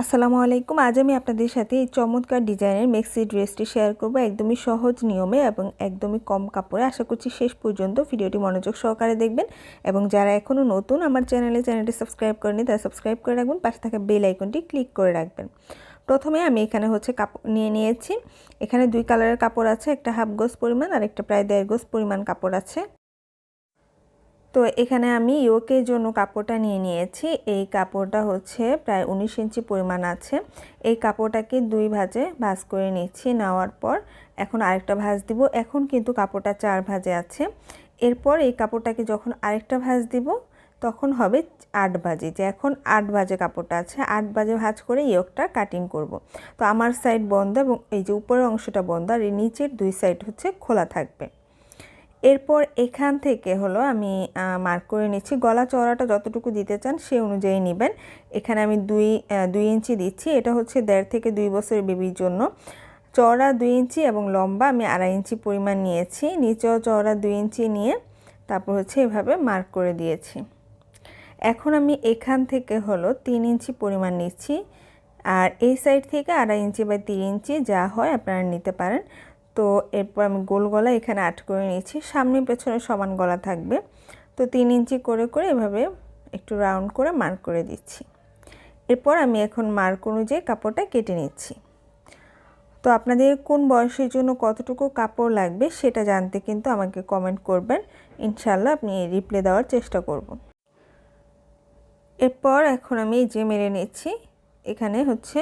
আসসালামু আলাইকুম। আজ আমি আপনাদের সাথে এই চমৎকার ডিজাইনের মেক্সি ড্রেসটি শেয়ার করব একদমই সহজ নিয়মে এবং একদমই কম কাপড়ে। আশা করছি শেষ পর্যন্ত ভিডিওটি মনোযোগ সহকারে দেখবেন এবং যারা এখনও নতুন আমার চ্যানেলে চ্যানেলটি সাবস্ক্রাইব করেনি তারা সাবস্ক্রাইব করে রাখবেন, পাশে থাকা বেল আইকনটি ক্লিক করে রাখবেন। প্রথমে আমি এখানে হচ্ছে কাপড় নিয়ে নিয়েছি। এখানে দুই কালারের কাপড় আছে, একটা হাফ গোস পরিমাণ আর একটা প্রায় দেড় গোস পরিমাণ কাপড় আছে। তো এখানে আমি ইয়োকের জন্য কাপড়টা নিয়ে নিয়েছি। এই কাপড়টা হচ্ছে প্রায় উনিশ ইঞ্চি পরিমাণ আছে। এই কাপড়টাকে দুই ভাজে ভাজ করে নিচ্ছি নেওয়ার পর। এখন আরেকটা ভাজ দিব। এখন কিন্তু কাপড়টা চার ভাজে আছে। এরপর এই কাপড়টাকে যখন আরেকটা ভাজ দিব, তখন হবে আট বাজে যে এখন আট বাজে কাপড়টা আছে, আট বাজে ভাজ করে ইয়োকটা কাটিং করব। তো আমার সাইড বন্ধ এবং এই যে উপরের অংশটা বন্ধ, আর এই নিচের দুই সাইড হচ্ছে খোলা থাকবে। এরপর এখান থেকে হলো আমি মার্ক করে নিচ্ছি। গলা চওড়াটা যতটুকু দিতে চান সে অনুযায়ী নেবেন। এখানে আমি দুই দুই ইঞ্চি দিচ্ছি। এটা হচ্ছে দেড় থেকে দুই বছরের বেবির জন্য। চওড়া দুই ইঞ্চি এবং লম্বা আমি আড়াই ইঞ্চি পরিমাণ নিয়েছি। নিচেও চওড়া দুই ইঞ্চি নিয়ে তারপর হচ্ছে এভাবে মার্ক করে দিয়েছি। এখন আমি এখান থেকে হলো তিন ইঞ্চি পরিমাণ নিচ্ছি। আর এই সাইড থেকে আড়াই ইঞ্চি বা তিন ইঞ্চি যা হয় আপনারা নিতে পারেন। তো এরপর আমি গোল গলা এখানে আট করে নিয়েছি। সামনে পেছনে সমান গলা থাকবে। তো তিন ইঞ্চি করে করে এভাবে একটু রাউন্ড করে মার্ক করে দিচ্ছি। এরপর আমি এখন মার্ক অনুযায়ী কাপড়টা কেটে নিচ্ছি। তো আপনাদের কোন বয়সের জন্য কতটুকু কাপড় লাগবে সেটা জানতে কিন্তু আমাকে কমেন্ট করবেন। ইনশাল্লাহ আপনি রিপ্লাই দেওয়ার চেষ্টা করব। এরপর এখন আমি যে মেরে নিচ্ছি। এখানে হচ্ছে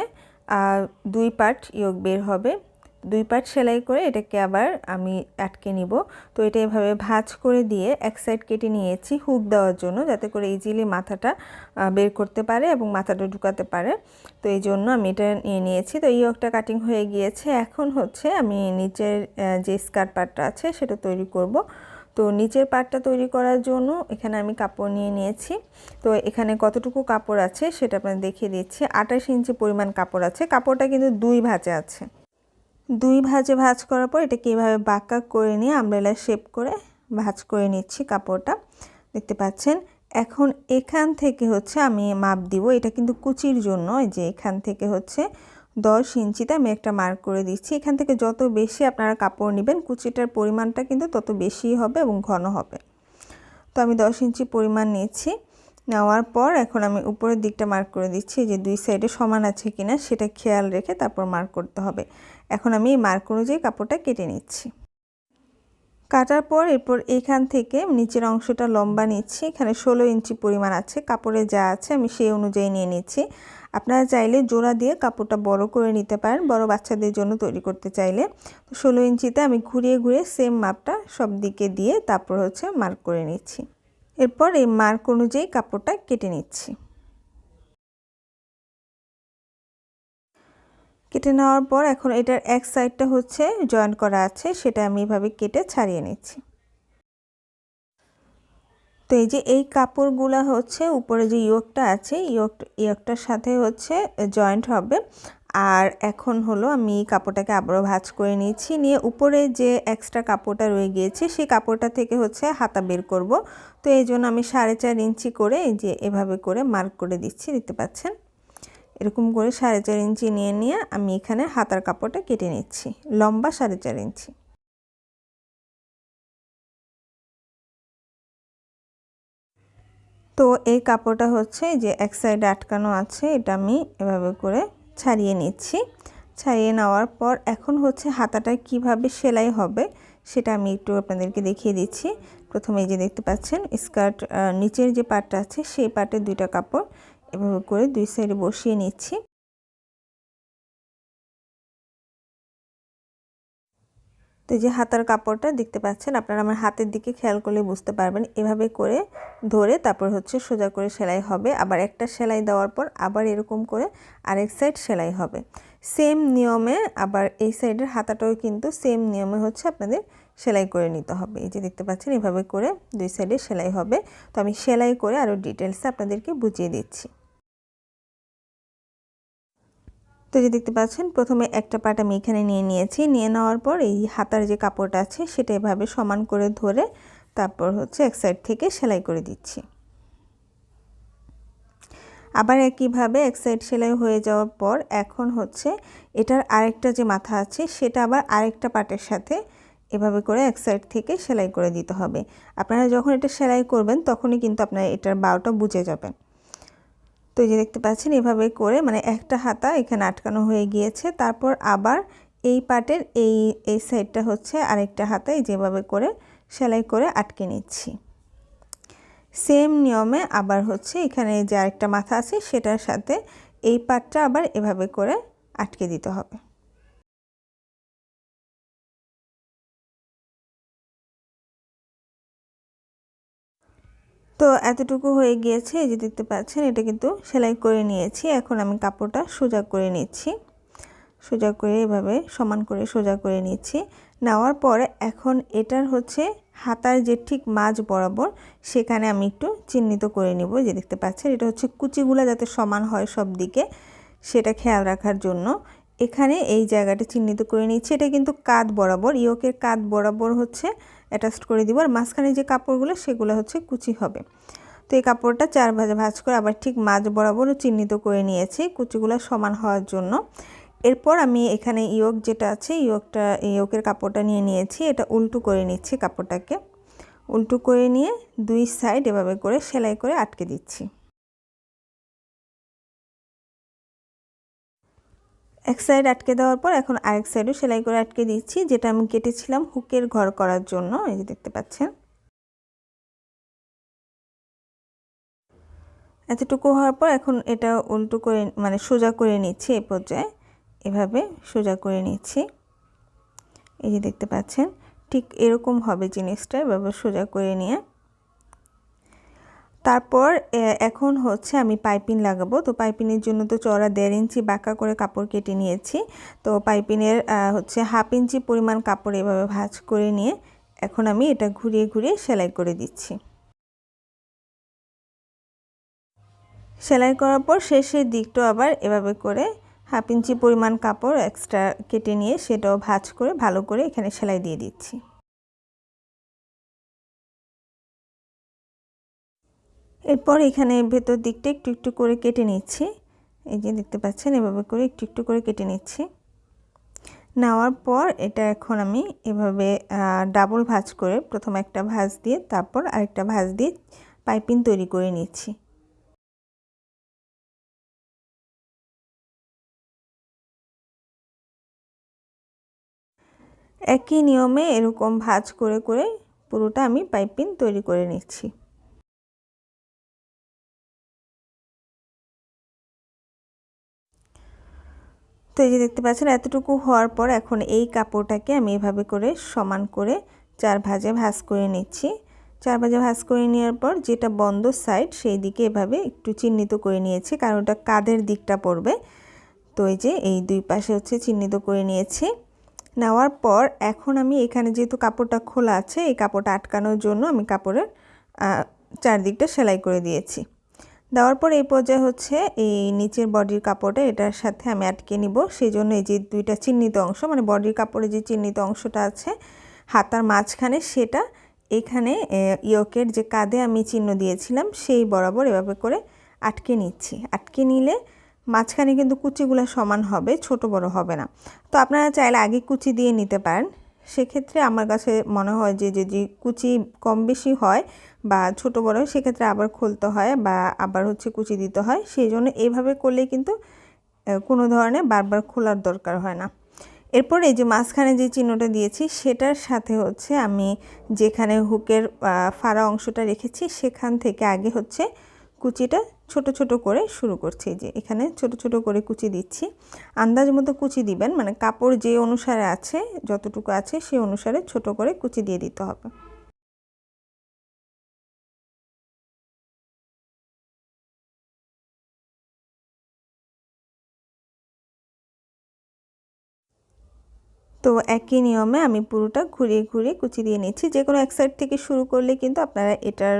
দুই পার্ট ইয়োগ বের হবে। দুই পার্ট সেলাই করে এটাকে আবার আমি আটকে নিব। তো এটা এভাবে ভাজ করে দিয়ে এক সাইড কেটে নিয়েছি হুক দেওয়ার জন্য যাতে করে ইজিলি মাথাটা বের করতে পারে এবং মাথাটা ঢুকাতে পারে। তো এই জন্য আমি এটা নিয়ে নিয়েছি। তো এই একটা কাটিং হয়ে গিয়েছে। এখন হচ্ছে আমি নিচের যে স্কার্ট পার্টটা আছে সেটা তৈরি করব। তো নিচের পার্টটা তৈরি করার জন্য এখানে আমি কাপড় নিয়ে নিয়েছি। তো এখানে কতটুকু কাপড় আছে সেটা আপনাদের দেখিয়ে দিচ্ছি। আঠাশ ইঞ্চি পরিমাণ কাপড় আছে। কাপড়টা কিন্তু দুই ভাজে আছে। দুই ভাজে ভাজ করার পর এটাকে এইভাবে বাঁকা করে নিয়ে আমব্রেলা শেপ করে ভাজ করে নিচ্ছি কাপড়টা। দেখতে পাচ্ছেন? এখন এখান থেকে হচ্ছে আমি মাপ দিব। এটা কিন্তু কুচির জন্য যে এখান থেকে হচ্ছে দশ ইঞ্চিতে আমি একটা মার্ক করে দিচ্ছি। এখান থেকে যত বেশি আপনারা কাপড় নেবেন, কুচিটার পরিমাণটা কিন্তু তত বেশি হবে এবং ঘন হবে। তো আমি দশ ইঞ্চি পরিমাণ নিয়েছি। নেওয়ার পর এখন আমি উপরের দিকটা মার্ক করে দিচ্ছি। যে দুই সাইডে সমান আছে কিনা সেটা খেয়াল রেখে তারপর মার্ক করতে হবে। এখন আমি মার্ক অনুযায়ী কাপড়টা কেটে নিচ্ছি। কাটার পর এরপর এখান থেকে নিচের অংশটা লম্বা নিচ্ছি। এখানে ষোলো ইঞ্চি পরিমাণ আছে। কাপড়ে যা আছে আমি সেই অনুযায়ী নিয়ে নিচ্ছি। আপনারা চাইলে জোড়া দিয়ে কাপড়টা বড় করে নিতে পারেন, বড় বাচ্চাদের জন্য তৈরি করতে চাইলে। তো ষোলো ইঞ্চিতে আমি ঘুরিয়ে ঘুরিয়ে সেম মাপটা সব দিকে দিয়ে তারপর হচ্ছে মার্ক করে নিচ্ছি। এরপর এই মার্ক অনুযায়ী কাপড়টা কেটে নিচ্ছি। কেটে নেওয়ার পর এখন এটার এক সাইডটা হচ্ছে জয়েন করা আছে, সেটা আমি এভাবে কেটে ছাড়িয়ে নিচ্ছি। তো এই যে এই কাপড়গুলা হচ্ছে, উপরে যে ইয়োকটা আছে, ইয়োক, ইয়োকটার সাথে হচ্ছে জয়েন্ট হবে। আর এখন হলো আমি কাপড়টাকে আবারও ভাজ করে নিয়েছি নিয়ে উপরে যে এক্সট্রা কাপড়টা রয়ে গিয়েছে, সেই কাপড়টা থেকে হচ্ছে হাতা বের করব। তো এই জন্য আমি সাড়ে চার ইঞ্চি করে এই যে এভাবে করে মার্ক করে দিচ্ছি, দেখতে পাচ্ছেন? এরকম করে সাড়ে চার ইঞ্চি নিয়ে নিয়ে আমি এখানে হাতার কাপড়টা কেটে নিচ্ছি, লম্বা সাড়ে চার ইঞ্চি। তো এই কাপড়টা হচ্ছে যে এক সাইডে আটকানো আছে, এটা আমি এভাবে করে ছাড়িয়ে নিচ্ছি। ছাড়িয়ে নেওয়ার পর এখন হচ্ছে হাতাটা কীভাবে সেলাই হবে সেটা আমি একটু আপনাদেরকে দেখিয়ে দিচ্ছি। প্রথমে যে দেখতে পাচ্ছেন, স্কার্ট নিচের যে পাটটা আছে সেই পাটে দুইটা কাপড় এভাবে করে দুই সাইডে বসিয়ে নিচ্ছি। তো যে হাতার কাপড়টা দেখতে পাচ্ছেন, আপনারা আমার হাতের দিকে খেয়াল করলে বুঝতে পারবেন। এভাবে করে ধরে তারপর হচ্ছে সোজা করে সেলাই হবে। আবার একটা সেলাই দেওয়ার পর আবার এরকম করে আরেক সাইড সেলাই হবে। সেম নিয়মে আবার এই সাইডের হাতাটাও কিন্তু সেম নিয়মে হচ্ছে আপনাদের সেলাই করে নিতে হবে। এই যে দেখতে পাচ্ছেন, এভাবে করে দুই সাইডে সেলাই হবে। তো আমি সেলাই করে আরও ডিটেলসে আপনাদেরকে বুঝিয়ে দিচ্ছি। তো যে দেখতে পাচ্ছেন, প্রথমে একটা পাট আমি এখানে নিয়ে নিয়েছি। নিয়ে নেওয়ার পর এই হাতার যে কাপড়টা আছে, সেটা এভাবে সমান করে ধরে তারপর হচ্ছে এক সাইড থেকে সেলাই করে দিচ্ছি। আবার একইভাবে এক সাইড সেলাই হয়ে যাওয়ার পর এখন হচ্ছে এটার আরেকটা যে মাথা আছে, সেটা আবার আরেকটা পাটের সাথে এভাবে করে এক সাইড থেকে সেলাই করে দিতে হবে। আপনারা যখন এটা সেলাই করবেন, তখনই কিন্তু আপনারা এটার বারোটা বুঝে যাবেন। তো এই যে দেখতে পাচ্ছেন, এভাবে করে মানে একটা হাতা এখানে আটকানো হয়ে গিয়েছে। তারপর আবার এই পাটের এই এই সাইডটা হচ্ছে আরেকটা হাতায় যেভাবে করে সেলাই করে আটকে নিচ্ছি। সেম নিয়মে আবার হচ্ছে এখানে যে আরেকটা মাথা আছে, সেটার সাথে এই পাটটা আবার এভাবে করে আটকে দিতে হবে। তো এতটুকু হয়ে গিয়েছে, এই যে দেখতে পাচ্ছেন, এটা কিন্তু সেলাই করে নিয়েছি। এখন আমি কাপড়টা সোজা করে নিচ্ছি। সোজা করে এভাবে সমান করে সোজা করে নিচ্ছি। নেওয়ার পরে এখন এটার হচ্ছে হাতার যে ঠিক মাঝ বরাবর, সেখানে আমি একটু চিহ্নিত করে নিব। যে দেখতে পাচ্ছেন, এটা হচ্ছে কুচিগুলো যাতে সমান হয় সব দিকে, সেটা খেয়াল রাখার জন্য। এখানে এই জায়গাটা চিহ্নিত করে নিচ্ছি। এটা কিন্তু কাঁধ বরাবর, ইয়োকের কাঁধ বরাবর হচ্ছে অ্যাটাচড করে দিব। আর মাঝখানে যে কাপড়গুলো, সেগুলো হচ্ছে কুচি হবে। তো এই কাপড়টা চার ভাজে ভাজ করে আবার ঠিক মাঝ বরাবরও চিহ্নিত করে নিয়েছি কুচিগুলো সমান হওয়ার জন্য। এরপর আমি এখানে ইয়োগ যেটা আছে, ইয়োগটা, ইয়োগের কাপড়টা নিয়ে নিয়েছি। এটা উল্টো করে নিচ্ছি কাপড়টাকে। উল্টো করে নিয়ে দুই সাইড এভাবে করে সেলাই করে আটকে দিচ্ছি। এক সাইড আটকে দেওয়ার পর এখন আরেক সাইডও সেলাই করে আটকে দিচ্ছি, যেটা আমি কেটেছিলাম হুকের ঘর করার জন্য, এই যে দেখতে পাচ্ছেন। এতটুকু হওয়ার পর এখন এটা উল্টো করে মানে সোজা করে নিচ্ছি এই পর্যায়ে। এভাবে সোজা করে নিচ্ছি। এই যে দেখতে পাচ্ছেন, ঠিক এরকম হবে জিনিসটা, এভাবে সোজা করে নিয়ে। তারপর এখন হচ্ছে আমি পাইপিং লাগাবো। তো পাইপিংয়ের জন্য তো চড়া দেড় ইঞ্চি বাঁকা করে কাপড় কেটে নিয়েছি। তো পাইপিংয়ের হচ্ছে হাফ ইঞ্চি পরিমাণ কাপড় এভাবে ভাজ করে নিয়ে এখন আমি এটা ঘুরিয়ে ঘুরিয়ে সেলাই করে দিচ্ছি। সেলাই করার পর শেষের দিকটাও আবার এভাবে করে হাফ ইঞ্চি পরিমাণ কাপড় এক্সট্রা কেটে নিয়ে সেটাও ভাজ করে ভালো করে এখানে সেলাই দিয়ে দিচ্ছি। এরপর এখানে ভেতর দিকটা একটু একটু করে কেটে নিচ্ছি। এই যে দেখতে পাচ্ছেন, এভাবে করে একটু একটু করে কেটে নিচ্ছি। নেওয়ার পর এটা এখন আমি এভাবে ডাবল ভাজ করে প্রথম একটা ভাজ দিয়ে তারপর আরেকটা ভাজ দিয়ে পাইপিং তৈরি করে নিচ্ছি। একই নিয়মে এরকম ভাজ করে করে পুরোটা আমি পাইপিং তৈরি করে নিচ্ছি। তো এই যে দেখতে পাচ্ছেন, এতটুকু হওয়ার পর এখন এই কাপড়টাকে আমি এভাবে করে সমান করে চার ভাজে ভাজ করে নিচ্ছি। চার ভাজে ভাজ করে নেওয়ার পর যেটা বন্ধ সাইড সেই দিকে এভাবে একটু চিহ্নিত করে নিয়েছি, কারণ ওটা কাদের দিকটা পড়বে। তো এই যে এই দুই পাশে হচ্ছে চিহ্নিত করে নিয়েছি। নেওয়ার পর এখন আমি এখানে যেহেতু কাপড়টা খোলা আছে, এই কাপড়টা আটকানোর জন্য আমি কাপড়ের চারদিকটা সেলাই করে দিয়েছি। দেওয়ার পর এই পর্যায়ে হচ্ছে এই নিচের বডির কাপড়টা এটার সাথে আমি আটকে নিব। সেই জন্য এই যে দুইটা চিহ্নিত অংশ মানে বডির কাপড়ে যে চিহ্নিত অংশটা আছে, হাতার মাঝখানে সেটা, এখানে ইয়কের যে কাঁধে আমি চিহ্ন দিয়েছিলাম, সেই বরাবর এভাবে করে আটকে নিচ্ছি। আটকে নিলে মাঝখানে কিন্তু কুচিগুলো সমান হবে, ছোট বড় হবে না। তো আপনারা চাইলে আগে কুচি দিয়ে নিতে পারেন। সেক্ষেত্রে আমার কাছে মনে হয় যে যদি কুচি কম বেশি হয় বা ছোট বড় সেক্ষেত্রে আবার খুলতে হয় বা আবার হচ্ছে কুচি দিতে হয়। সেই জন্য এইভাবে করলে কিন্তু কোনো ধরনের বারবার খোলার দরকার হয় না। এরপর এই যে মাঝখানে যে চিহ্নটা দিয়েছি, সেটার সাথে হচ্ছে আমি যেখানে হুকের ফাড়া অংশটা রেখেছি, সেখান থেকে আগে হচ্ছে কুচিটা ছোট ছোট করে শুরু করছি। যে এখানে ছোট ছোট করে কুচি দিচ্ছি। আন্দাজ মতো কুচি দিবেন মানে কাপড় যে অনুসারে আছে, যতটুকু আছে, সেই অনুসারে ছোট করে কুচি দিয়ে দিতে হবে। তো একই নিয়মে আমি পুরোটা ঘুরিয়ে ঘুরিয়ে কুচি দিয়ে নিচ্ছি। যে কোনো এক সাইড থেকে শুরু করলে কিন্তু আপনারা এটার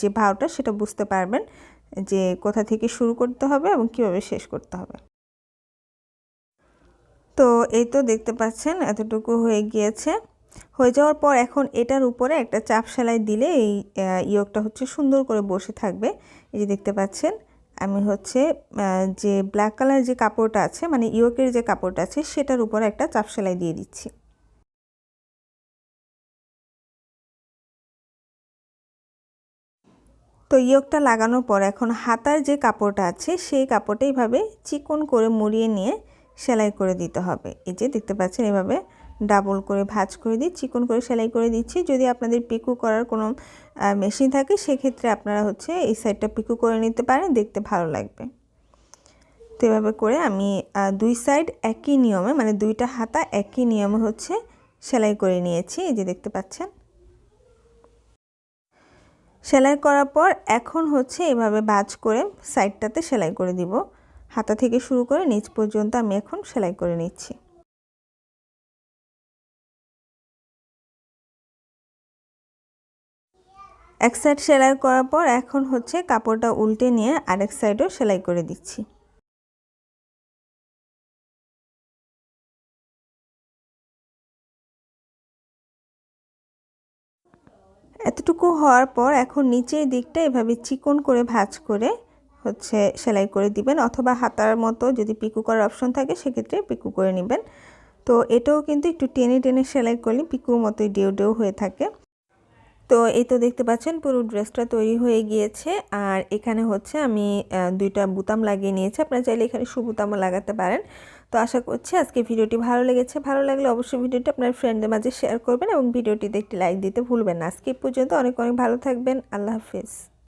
যে ভাওটা, সেটা বুঝতে পারবেন। যে কোথা থেকে শুরু করতে হবে এবং কীভাবে শেষ করতে হবে। তো এই তো দেখতে পাচ্ছেন এতটুকু হয়ে গিয়েছে। হয়ে যাওয়ার পর এখন এটার উপরে একটা চাপ সেলাই দিলে এই ইয়কটা হচ্ছে সুন্দর করে বসে থাকবে। এই যে দেখতে পাচ্ছেন, আমি হচ্ছে যে ব্ল্যাক কালার যে কাপড়টা আছে মানে ইয়কের যে কাপড়টা আছে, সেটার উপরে একটা চাপ সেলাই দিয়ে দিচ্ছি। তো ইয়োকটা লাগানোর পর এখন হাতার যে কাপড়টা আছে, সেই কাপড়টা এইভাবে চিকন করে মুড়িয়ে নিয়ে সেলাই করে দিতে হবে। এই যে দেখতে পাচ্ছেন, এভাবে ডাবল করে ভাজ করে দিই চিকন করে সেলাই করে দিচ্ছি। যদি আপনাদের পিকু করার কোনো মেশিন থাকে, সেক্ষেত্রে আপনারা হচ্ছে এই সাইডটা পিকু করে নিতে পারেন, দেখতে ভালো লাগবে। তো এভাবে করে আমি দুই সাইড একই নিয়মে মানে দুইটা হাতা একই নিয়মে হচ্ছে সেলাই করে নিয়েছি। এই যে দেখতে পাচ্ছেন। সেলাই করার পর এখন হচ্ছে এভাবে বাজ করে সাইডটাতে সেলাই করে দিব। হাতা থেকে শুরু করে নিচ পর্যন্ত আমি এখন সেলাই করে নিচ্ছি। এক সাইড সেলাই করার পর এখন হচ্ছে কাপড়টা উল্টে নিয়ে আরেক সাইডও সেলাই করে দিচ্ছি। এতটুকু হওয়ার পর এখন নিচের দিকটা এভাবে চিকন করে ভাজ করে হচ্ছে সেলাই করে দিবেন অথবা হাতার মতো যদি পিকু করার অপশন থাকে, সেক্ষেত্রে পিকু করে নেবেন। তো এটাও কিন্তু একটু টেনে টেনে সেলাই করলে পিকুর মতোই ডেউ ডেউ হয়ে থাকে। তো এই তো দেখতে পাচ্ছেন, পুরো ড্রেসটা তৈরি হয়ে গিয়েছে। আর এখানে হচ্ছে আমি দুইটা বুতাম লাগিয়ে নিয়েছি। আপনারা চাইলে এখানে সুবুতামও লাগাতে পারেন। তো আশা করছি আজকে ভিডিওটি ভালো লেগেছে। ভালো লাগলে অবশ্যই ভিডিওটি আপনার ফ্রেন্ডদের মাঝে শেয়ার করবেন এবং ভিডিওটিতে একটি লাইক দিতে ভুলবেন না। আজকে পর্যন্ত অনেক অনেক ভালো থাকবেন। আল্লাহ হাফিজ।